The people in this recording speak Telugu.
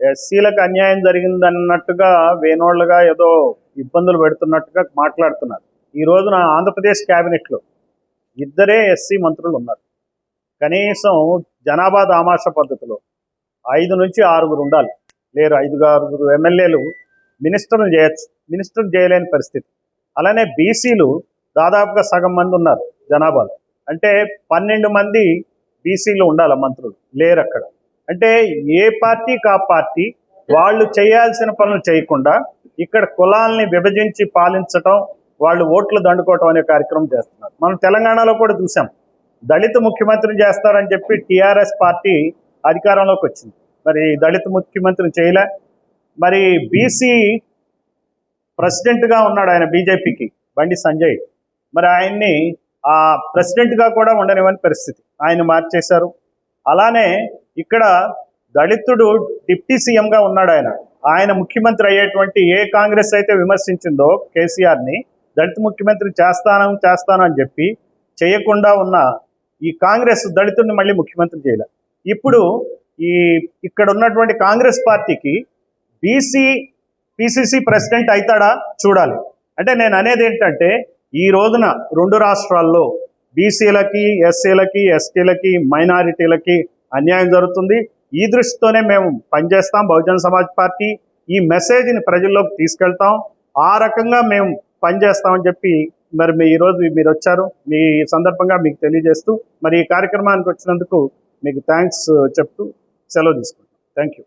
ఎస్సీలకు అన్యాయం జరిగిందన్నట్టుగా వేనోళ్ళుగా ఏదో ఇబ్బందులు పెడుతున్నట్టుగా మాట్లాడుతున్నారు. ఈ రోజున ఆంధ్రప్రదేశ్ క్యాబినెట్లో ఇద్దరే ఎస్సీ మంత్రులు ఉన్నారు. కనీసం జనాభా దామాష పద్ధతిలో ఐదు నుంచి ఆరుగురు ఉండాలి. లేరు ఐదు ఆరుగురు ఎమ్మెల్యేలు మినిస్టర్లు చేయొచ్చు మినిస్టర్ చేయలేని పరిస్థితి. అలానే బీసీలు దాదాపుగా సగం మంది ఉన్నారు జనాభాలో. అంటే పన్నెండు మంది బీసీలు ఉండాలి మంత్రులు. లేరు అక్కడ అంటే ఏ పార్టీకి ఆ పార్టీ వాళ్ళు చేయాల్సిన పనులు చేయకుండా ఇక్కడ కులాల్ని విభజించి పాలించటం వాళ్ళు ఓట్లు దండుకోవటం అనే కార్యక్రమం చేస్తున్నారు. మనం తెలంగాణలో కూడా చూసాం. దళిత ముఖ్యమంత్రిని చేస్తారని చెప్పి టీఆర్ఎస్ పార్టీ అధికారంలోకి వచ్చింది. మరి దళిత ముఖ్యమంత్రిని చేయలే. మరి బీసీ ప్రెసిడెంట్గా ఉన్నాడు ఆయన బీజేపీకి బండి సంజయ్. మరి ఆయన్ని ఆ ప్రెసిడెంట్గా కూడా ఉండనివ్వని పరిస్థితి. ఆయన మార్చేశారు. అలానే ఇక్కడ దళితుడు డిప్టీ సీఎంగా ఉన్నాడు ఆయన. ఆయన ముఖ్యమంత్రి అయ్యేటువంటి ఏ కాంగ్రెస్ అయితే విమర్శించిందో కేసీఆర్ని దళిత ముఖ్యమంత్రి చేస్తాను చేస్తాను అని చెప్పి చేయకుండా ఉన్న ఈ కాంగ్రెస్ దళితుడిని మళ్ళీ ముఖ్యమంత్రి చేయలే. ఇప్పుడు ఈ ఇక్కడ ఉన్నటువంటి కాంగ్రెస్ పార్టీకి బీసీ పిసిసి ప్రెసిడెంట్ అవుతాడా చూడాలి. అంటే నేను అనేది ఏంటంటే ఈ రోజున రెండు రాష్ట్రాల్లో బీసీలకి ఎస్సీలకి ఎస్టీలకి మైనారిటీలకి అన్యాయం జరుగుతుంది. ఈ దృష్టితోనే మేము పనిచేస్తాం. బహుజన సమాజ్ పార్టీ ఈ మెసేజ్ని ప్రజల్లోకి తీసుకెళ్తాం. ఆ రకంగా మేము పనిచేస్తామని చెప్పి మరి మీ ఈరోజు మీరు వచ్చారు. మీ సందర్భంగా మీకు తెలియజేస్తూ మరి ఈ కార్యక్రమానికి వచ్చినందుకు మీకు థ్యాంక్స్ చెప్తూ సెలవు తీసుకుంటాం థ్యాంక్ యూ.